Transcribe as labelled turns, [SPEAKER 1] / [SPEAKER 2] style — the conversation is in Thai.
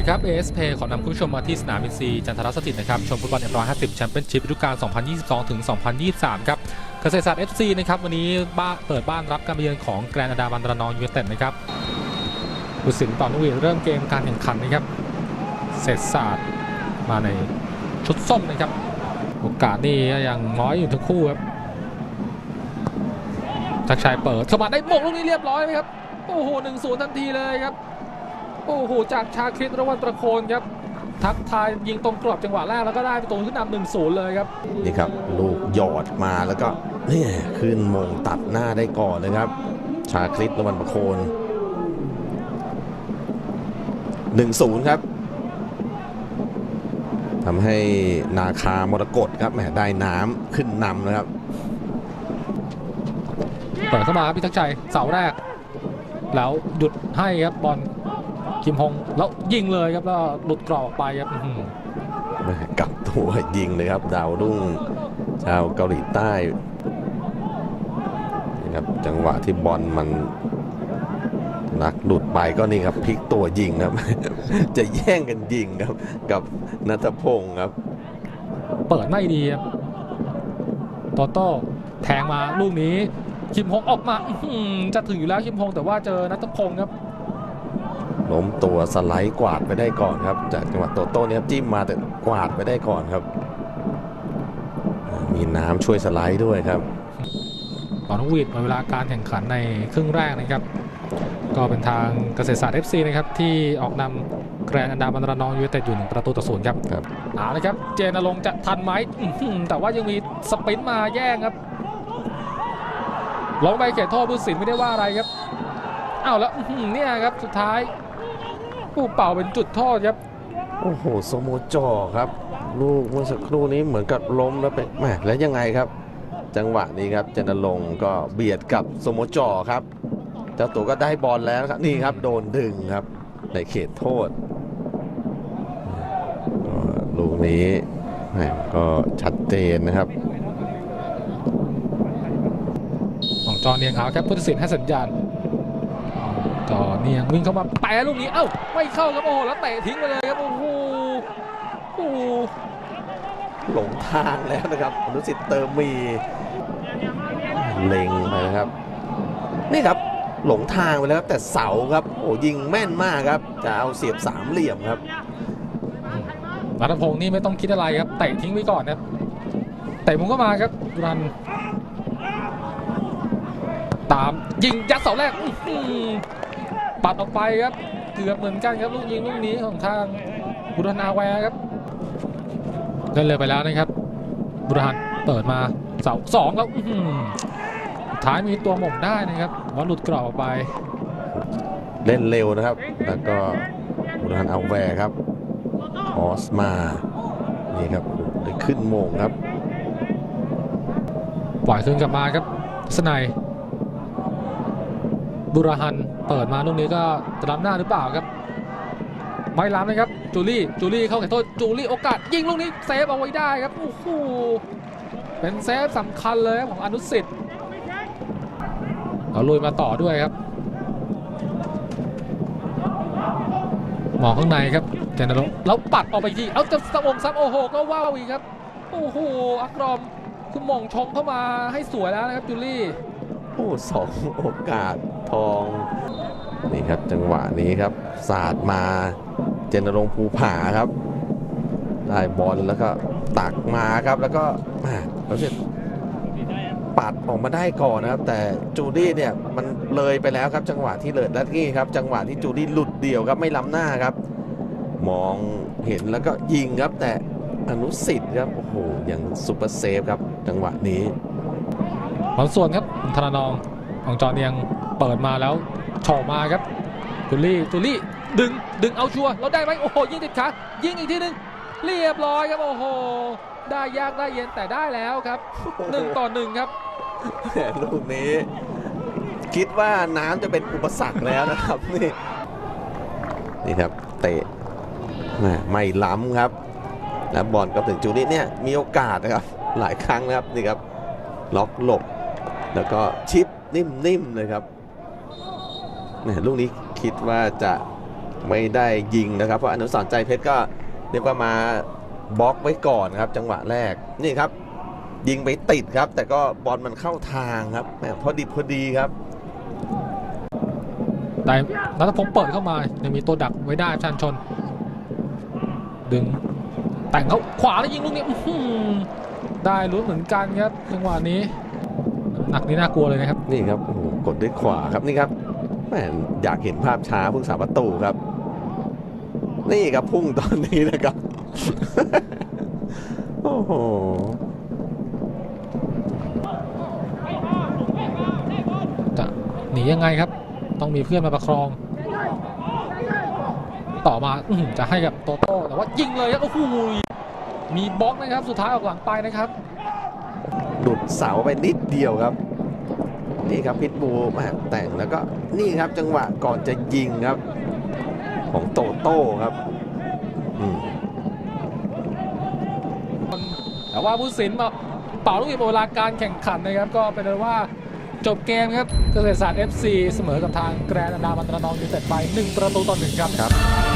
[SPEAKER 1] ดีครับ AS Play ขอนำคุณผู้ชมมาที่สนามบินซีจันทรสถิตนะครับ ชมฟุตบอล F150 แชมเปี้ยนชิพฤดูกาล 2022 ถึง 2023 ครับเกษตรศาสตร์ FC นะครับ วันนี้บ้าเปิดบ้านรับการเยือนของแกรนด์อาดามันระนองยูเนเต็ดนะครับผู้สินต่อนุวีเริ่มเกมการแข่งขันนะครับเศษศาสตร์มาในชุดส้มนะครับ โอกาสนี่ยังน้อยอยู่ทั้งคู่ครับทักชัยเปิดเข้ามาได้หมงลูกนี้เรียบร้อยไหมครับโอ้โหหนึ่งศูนย์ทันทีเลยครับ โอ้โหจากชาคริตระวันประโคนครับทักทายยิงตรงกรอบจังหวะแรกแล้วก็ได้ประตูขึ้นนำหนึ่งศูนย์เลยครับ
[SPEAKER 2] นี่ครับ ลูกหยอดมาแล้วก็นี่ขึ้นมงตัดหน้าได้ก่อนเลยครับ ชาคลิตละวันประโคน1-0ครับทำให้นาคามรกตครับแหมได้น้ำขึ้นนำนะครับ
[SPEAKER 1] เปิดเข้ามาครับพี่ทักชัยเสาแรก แล้วหยุดให้ครับบอล คิมฮงแล้วยิงเลยครับแล้วหลุดกรอบออกไปครับอื้อหือ
[SPEAKER 2] แม่กลับตัวยิงเลยครับ ดาวรุ่งชาวเกาหลีใต้นี่ครับจังหวะที่บอลมันนักหลุดไปก็นี่ครับพลิกตัวยิงครับ จะแย่งกันยิงครับ กับนัทพงศ์ครับ
[SPEAKER 1] เปิดไม่ดีครับโตโต้แทงมาลูกนี้คิมฮงออกมาอื้อหือจะถึงอยู่แล้วคิมฮงแต่ว่าเจอนัทพงศ์ครับ
[SPEAKER 2] ล้มตัวสไลด์กวาดไปได้ก่อนครับ จากจังหวะโตโต้เนี่ยครับจิ้มมาแต่กวาดไปได้ก่อนครับ มีน้ำช่วยสไลด์ด้วยครับ
[SPEAKER 1] ต่อนกหวีดหมดเวลาการแข่งขันในครึ่งแรกนะครับ ก็เป็นทางเกษตรศาสตร์ FC นะครับที่ออกนำแกรนด์อันดามันระนองยูเนเต็ดอยู่หนึ่งประตูต่อศูนย์ครับ
[SPEAKER 2] ครับ
[SPEAKER 1] เอาละครับเจนรงค์จะทันไหมอื้อหือแต่ว่ายังมีสปรินต์มาแย่งครับลงไปเขตโทษผู้สินไม่ได้ว่าอะไรครับเอาแล้วอื้อหือเนี่ยครับสุดท้าย ผู้เป่าเป็นจุดโทษครับ
[SPEAKER 2] โอ้โหโซโมจอครับ ลูกเมื่อสักครู่นี้เหมือนกับล้มแล้วไปแหมแล้วยังไงครับ จังหวะนี้ครับเจนลงค์ก็เบียดกับโซโมจอครับเจ้าตัวก็ได้บอลแล้วนะครับนี่ครับโดนดึงครับ ในเขตโทษก็ลูกนี้แหมก็ชัดเจนนะครับ
[SPEAKER 1] ของจอเนียงเอาครับผู้ตัดสินให้สัญญาณ จอเนียงวิ่งเข้ามาแปะลูกนี้เอ้าไม่เข้าครับโอ้โหแล้วเตะทิ้งไปเลยครับโอ้โหโอ้โห
[SPEAKER 2] หลงทางแล้วนะครับอนุสิทธิ์เติมมีเล็งไปนะครับ นี่ครับหลงทางไปแล้วครับแต่เสาครับโอ้ยิงแม่นมากครับจะเอาเสียบสามเหลี่ยมครับ
[SPEAKER 1] รัตพงศ์นี่ไม่ต้องคิดอะไรครับเตะทิ้งไว้ก่อนครับเตะมุมก็มาครับรัน ตามยิงยัดเสาแรกอื้อหือ ปัดออกไปครับ เกือบเหมือนกันครับลูกยิงลูกนี้ของทางบุรณาแวร์ครับเดินเลยไปแล้วนะครับ บุรหันเปิดมาเสาสองครับอื้อหือท้ายมีตัวหม่งได้นะครับว่าหลุดกรอบออกไป
[SPEAKER 2] เล่นเร็วนะครับ แล้วก็บุรฮันเอาแวร์ครับคอสมา นี่ครับได้ขึ้นโมงครับ
[SPEAKER 1] ปล่อยคืนกลับมาครับสไนย บุรหันเปิดมาลูกนี้ก็จะล้ำหน้าหรือเปล่าครับ ไม่ล้ำนะครับจูลี่จูลี่เข้าแข่โทษจูลี่โอกาสยิงลูกนี้เซฟเอาไว้ได้ครับโอ้โหเป็นเซฟสำคัญเลยของอนุสิทธิ์เอาลุยมาต่อด้วยครับมองข้างในครับเจนนรงค์แล้วปัดออกไปทีเอาจะสะองซับโอ้โหก็ว้าวอีกครับโอ้โหอักรอมคือหมองชงเข้ามาให้สวยแล้วนะครับจูลี่
[SPEAKER 2] สองโอกาสทอง นี่ครับจังหวะนี้ครับศาสาดมาเจนรงภูผาครับ ได้บอลแล้วก็ตักมาครับแล้วก็แล้วเสร็จปัดออกมาได้ก่อนนะครับ แต่จูดี้เนี่ยมันเลยไปแล้วครับ จังหวะที่เลยดัตกี้ครับ จังหวะที่จูดี้หลุดเดี่ยวครับไม่ล้ำหน้าครับ มองเห็นแล้วก็ยิงครับ แต่อนุสิทธิ์ครับโอ้โหอยังซุปเปอร์เซฟครับ จังหวะนี้
[SPEAKER 1] บอลส่วนครับ ธนานองของจอเนียงเปิดมาแล้วโฉอมาครับจูลี่จูลี่ดึงดึงเอาชัวร์แล้วได้ไหมโอ้โหยิงติดขายิงอีกทีหนึงเรียบร้อยครับโอ้โหได้ยากได้เย็นแต่ได้แล้วครับหนึ่งต่อหนึ่งครับ
[SPEAKER 2] แหม่ลูกนี้ คิดว่าน้ำจะเป็นอุปสรรคแล้วนะครับนี่นี่ครับเตะแหม่ไม่ล้ำครับ แล้วบอลก็ถึงจูนี้เนี่ยมีโอกาสนะครับหลายครั้งนะครับนี่ครับ ล็อกหลบ แล้วก็ชิปนิ่มๆเลยครับแหม่ลูกนี้คิดว่าจะไม่ได้ยิงนะครับ เพราะอนุสรใจเพชรก็เรียกว่ามาบล็อกไว้ก่อนครับ จังหวะแรกนี่ครับ ยิงไปติดครับ แต่ก็บอลมันเข้าทางครับแหมพอดิบพอดีครับ
[SPEAKER 1] แต่นัทพงศ์เปิดเข้ามายังมีตัวดักไว้ได้ชันชน ดึงแต่งเขาขวาแล้วยิงลูกนี้ได้ลุ้นเหมือนกันครับจังหวะนี้ หนักนี่น่ากลัวเลยนะครับ
[SPEAKER 2] นี่ครับโอ้โหกดด้วยขวาครับนี่ครับแหมอยากเห็นภาพช้าพุ่งสาประตูครับ นี่ครับพุ่งตอนนี้นะครับ โอ้โห
[SPEAKER 1] จะหนียังไงครับ ต้องมีเพื่อนมาประคอง ต่อมาอื้อหือจะให้กับโตโต้แต่ว่ายิงเลยครับโอ้โหมีบล็อกนะครับ สุดท้ายออกหลังไปนะครับ
[SPEAKER 2] หลุดเสาไปนิดเดียวครับ นี่ครับพิทบูแหมแต่งแล้วก็นี่ครับจังหวะก่อนจะยิงครับ ของโตโต้ครับ
[SPEAKER 1] แต่ว่าผู้สินมาเป่าลูกหวีดหมดเวลาการแข่งขันนะครับ ก็เป็นว่าจบเกมครับเกษตรศาสตร์ FC เสมอกับทางแกรนด์อันดามันตระนองยูไนเต็ดไป 1 ประตูต่อหนึ่ง
[SPEAKER 2] ครับ